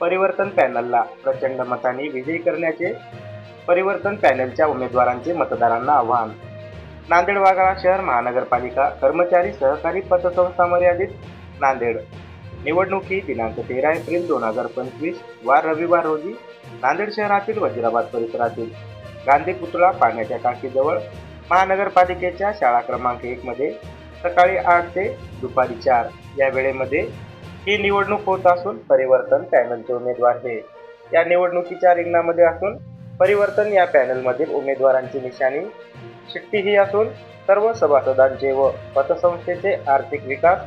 परिवर्तन पॅनलला प्रचंड मताने विजयी करण्याचे परिवर्तन पॅनलच्या उमेदवारांचे मतदारांना आव्हान. नांदेड वाघाळा शहर महानगरपालिका कर्मचारी सहकारी पतसंस्था मर्यादित नांदेड. निवडणुकी दिनांक तेरा एप्रिल दोन हजार पंचवीस वार रविवार रोजी नांदेड शहरातील वजिराबाद परिसरातील गांधी पुतळा पाण्याच्या टाकीजवळ महानगरपालिकेच्या शाळा क्रमांक एक मध्ये सकाळी आठ ते दुपारी चार या वेळेमध्ये ही निवडणूक होत असून परिवर्तन पॅनलचे उमेदवार हे. या निवडणुकीच्या रिंगणामध्ये असून परिवर्तन या पॅनलमधील उमेदवारांची निशाणी शिट्टी ही असून सर्व सभासदांचे व पतसंस्थेचे आर्थिक विकास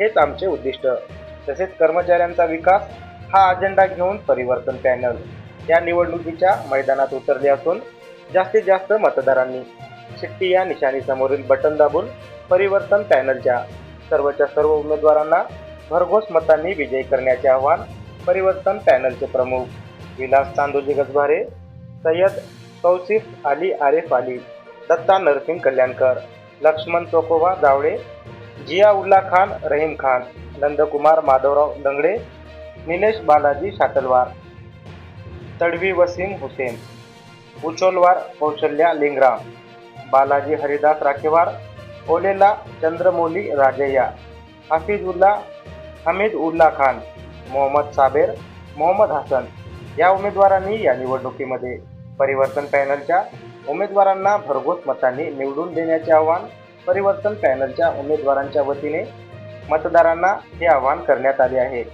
हेच आमचे उद्दिष्ट. तसेच कर्मचाऱ्यांचा विकास हा अजेंडा घेऊन परिवर्तन पॅनल या निवडणुकीच्या मैदानात उतरले असून जास्तीत जास्त मतदारांनी शिट्टी या निशाणीसमोरील बटन दाबून परिवर्तन पॅनलच्या सर्वच्या सर्व उमेदवारांना भरघोस मतांनी विजयी करण्याचे आवाहन परिवर्तन पॅनलचे प्रमुख. विलास चांदोजी गजभारे सय्यद तौसिफ अली आरेफ अली दत्ता नरसिंग कल्याणकर लक्ष्मण चोकोबा जावळे जिया उल्ला खान रहीम खान नंदकुमार माधवराव दंगडे निलेश बालाजी शाटलवार तडवी वसीम हुसेन उचोलवार कौशल्या लिंगराम बालाजी हरिदास राखेवार ओलेला चंद्रमौली राजय्या हफीजुल्ला हमीद उल्ला खान मोहम्मद साबेर मोहम्मद हसन या उमेदवारांनी या निवडणुकीमध्ये परिवर्तन पॅनलच्या उमेदवारांना भरघोस मतांनी निवडून देण्याचे आवाहन परिवर्तन पॅनलच्या उमेदवारांच्या वतीने मतदारांना हे आवाहन करण्यात आले आहे.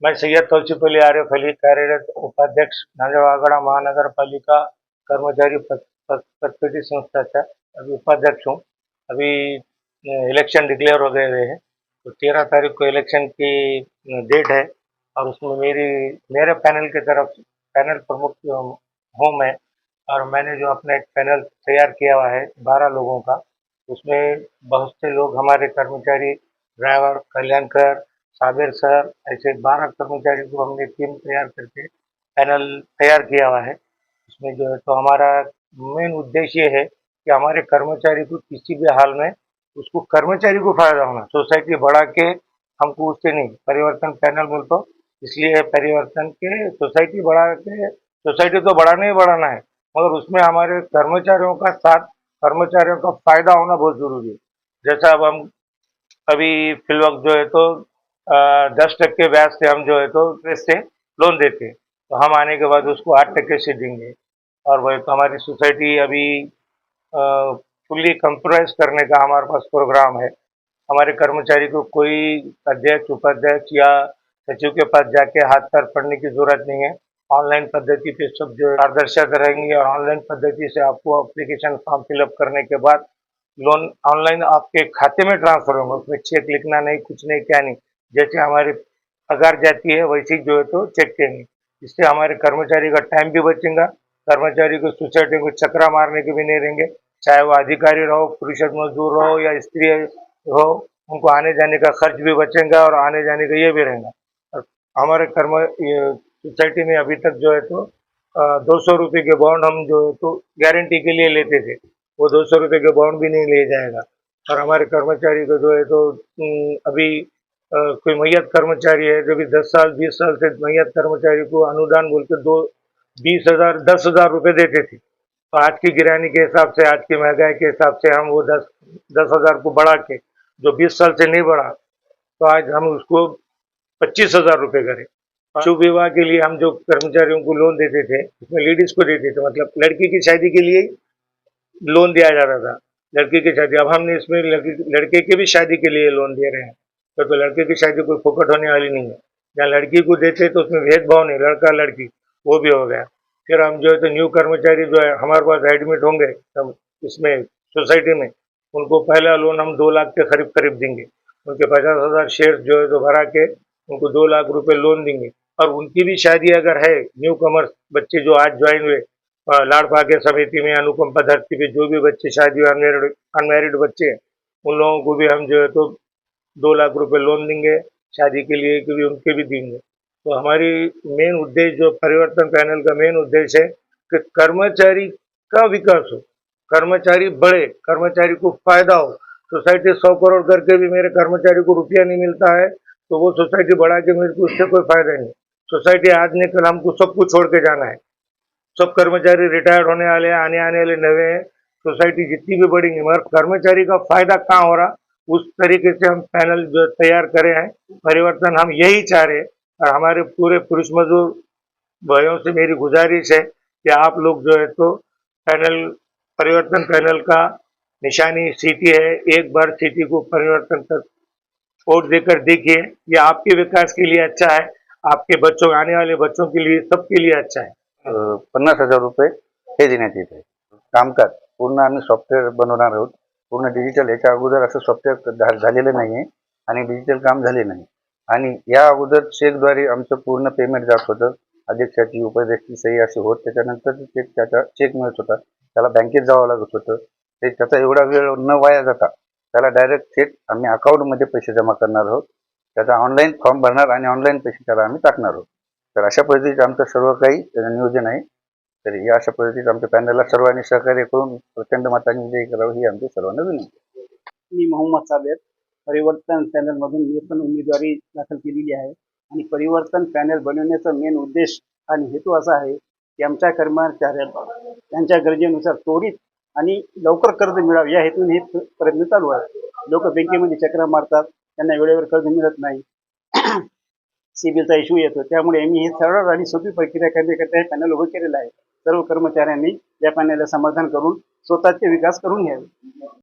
मैं सैयद तौसीफ आर्यफली आरिफ अली कार्यरत उपाध्यक्ष नांदेवागडा महानगरपालिका कर्मचारी पद- पद- पदपेटी संस्था का अभी उपाध्यक्ष हूँ. अभी इलेक्शन डिक्लेयर हो गए हुए हैं। तो तेरह तारीख को इलेक्शन की डेट है और उसमें मेरी, मेरे पैनल की तरफ़ पैनल प्रमुख हूँ मैं और मैंने जो अपना एक पैनल तैयार किया हुआ है बारह लोगों का, उसमें बहुत से लोग हमारे कर्मचारी ड्राइवर, कल्याणकर, साबिर सर, ऐसे बारह कर्मचारी को हमने टीम तैयार करके पैनल तैयार किया हुआ है। उसमें जो है तो हमारा मेन उद्देश्य है कि हमारे कर्मचारी को किसी भी हाल में उसको कर्मचारी को फ़ायदा होना, सोसाइटी बढ़ा के हमको उससे नहीं, परिवर्तन पैनल बोल तो इसलिए परिवर्तन के सोसाइटी बढ़ा के, सोसाइटी तो बढ़ाना ही बढ़ाना है, मगर उसमें हमारे कर्मचारियों का साथ, कर्मचारियों का फ़ायदा होना बहुत ज़रूरी है। जैसा अब हम अभी फिलवक्त जो है तो दस टक्के ब्याज से हम जो है तो इंटरेस्ट से लोन देते हैं तो हम आने के बाद उसको आठ टक्के से देंगे। और वही तो हमारी सोसाइटी अभी फुल्ली कंप्रोमाइज करने का हमारे पास प्रोग्राम है। हमारे कर्मचारी को कोई अध्यक्ष, उपाध्यक्ष या सचिव के पास जाके हाथ पैर पड़ने की ज़रूरत नहीं है। ऑनलाइन पद्धति पे सब जो पारदर्शक रहेंगे और ऑनलाइन पद्धति से आपको अप्लीकेशन फॉर्म फिलअप करने के बाद लोन ऑनलाइन आपके खाते में ट्रांसफ़र होगा। उसमें चेक लिखना नहीं, कुछ नहीं, क्या नहीं। जैसे हमारी पगार जाती है, वैसे जो है तो चेक देंगे इससे हमारे कर्मचारी का टाइम भी बचेगा। कर्मचारी को सोसाइटी को चक्रा मारने के भी नहीं रहेंगे। चाहे वो अधिकारी रहो, पुरुष मजदूर रहो या स्त्री हो, उनको आने जाने का खर्च भी बचेगा और आने जाने का ये भी रहेगा। और हमारे कर्म सोसाइटी में अभी तक जो है तो दो सौ रुपये के बॉन्ड हम जो है तो गारंटी के लिए लेते थे। वो दो सौ रुपये के बॉन्ड भी नहीं ले जाएगा। और हमारे कर्मचारी को जो है तो अभी कोई मैयत कर्मचारी है जो भी दस साल, बीस साल से मैयत कर्मचारी को अनुदान बोल के दो, बीस हज़ार, दस हज़ार रुपये देते थे। तो आज की गिरानी के हिसाब से आज की महँगाई के हिसाब से हम वो दस दस हज़ार को बढ़ा के जो बीस साल से नहीं बढ़ा तो आज हम उसको पच्चीस हज़ार रुपये करें। शुभ विवाह के लिए हम जो कर्मचारियों को लोन देते थे उसमें लेडीज़ को देते थे मतलब लड़की की शादी के लिए लोन दिया जा रहा था। लड़की की शादी अब हमने इसमें लड़की लड़के की भी शादी के लिए लोन दे रहे हैं। तो, तो लड़के की शादी कोई फोकट होने वाली नहीं है। जहाँ लड़की को देते तो उसमें भेदभाव नहीं लड़का लड़की वो भी हो गया। फिर हम जो है तो न्यू कर्मचारी जो है, हमारे पास एडमिट होंगे, तब इसमें सोसाइटी में, उनको पहला लोन हम दो लाख के करीब करीब देंगे। उनके पचास हज़ार शेयर जो है तो भरा के उनको दो लाख रुपए लोन देंगे। और उनकी भी शादी अगर है न्यू कमर्स बच्चे जो आज ज्वाइन हुए लाड़ भाग्य समिति में, अनुकंपा धरती पे जो भी बच्चे शादी अनमेरिड अनमेरिड बच्चे हैं, उन लोगों को भी हम जो है तो दो लाख रुपए लोन देंगे, शादी के लिए कि भी उनके भी देंगे। तो हमारी मेन उद्देश्य, जो परिवर्तन पैनल का मेन उद्देश्य है, कि कर्मचारी का विकास हो। कर्मचारी बढ़े, कर्मचारी को फ़ायदा हो। सोसाइटी सौ करोड़ करके भी मेरे कर्मचारी को रुपया नहीं मिलता है तो वो सोसाइटी बढ़ा के मेरे को उससे कोई फ़ायदा नहीं। सोसाइटी आज नहीं कल हमको सब कुछ छोड़ के जाना है। सब कर्मचारी रिटायर्ड होने वाले हैं, आने आने वाले नवे हैं। सोसाइटी जितनी भी बढ़ेंगी, मगर कर्मचारी का फ़ायदा कहाँ हो रहा? उस तरीके से हम पैनल जो तैयार करे हैं। परिवर्तन हम यही चाह रहे हैं। और हमारे पूरे पुरुष मजदूर भाइयों से मेरी गुजारिश है कि आप लोग जो है तो पैनल, परिवर्तन पैनल का निशानी सीटी है, एक बार सीटी को परिवर्तन तक वोट देकर देखिए। ये आपके विकास के लिए अच्छा है, आपके बच्चों, आने वाले बच्चों के लिए, सबके लिए अच्छा है। पन्नास हज़ार रुपये हे देण्यात येत कामकाज पूर्ण आम्ही सॉफ्टवेअर बनवणार आहोत. पूर्ण डिजिटल याच्या अगोदर असं सॉफ्टवेअर झालेलं नाही आहे आणि डिजिटल काम झाले नाही. आणि या अगोदर चेकद्वारे आमचं पूर्ण पेमेंट जात होतं. अध्यक्षाची उपाध्यक्षाची सही अशी होत. त्याच्यानंतर ते चेक त्याचा चेक मिळत होता. त्याला बँकेत जावं लागत होतं. ते त्याचा एवढा वेळ न वाया जाता त्याला डायरेक्ट थेट आम्ही अकाउंटमध्ये पैसे जमा करणार आहोत. त्याचा ऑनलाईन फॉर्म भरणार आणि ऑनलाईन पैसे त्याला आम्ही टाकणार आहोत. तर अशा पद्धतीचं आमचं सर्व काही नियोजन आहे. तर या अशा पद्धतीचं आमच्या पॅनलला सर्वांनी सहकार्य करून प्रचंड मतांनी विजयी करावं ही आमची सर्वांना विनंती मी मोहम्मद साबेद. परिवर्तन पॅनलमधून मी पण उमेदवारी दाखल केलेली आहे. आणि परिवर्तन पॅनल बनवण्याचा मेन उद्देश आणि हेतू असा आहे की आमच्या कर्मचाऱ्यांना त्यांच्या गरजेनुसार त्वरित आणि लवकर कर्ज मिळावे. या हेतून हे प्रयत्न चालू आहे. लोक बँकेमध्ये चक्र मारतात. त्यांना वेळेवर कर्ज मिळत नाही. सिबिलचा इश्यू येतो. त्यामुळे मी हे सरळ आणि सोपी प्रक्रिया करण्याकरता हे पॅनल उभं केलेलं आहे. सर्व कर्मचाऱ्यांनी या पॅनलला समाधान करून स्वतःचे विकास करून घ्यावे.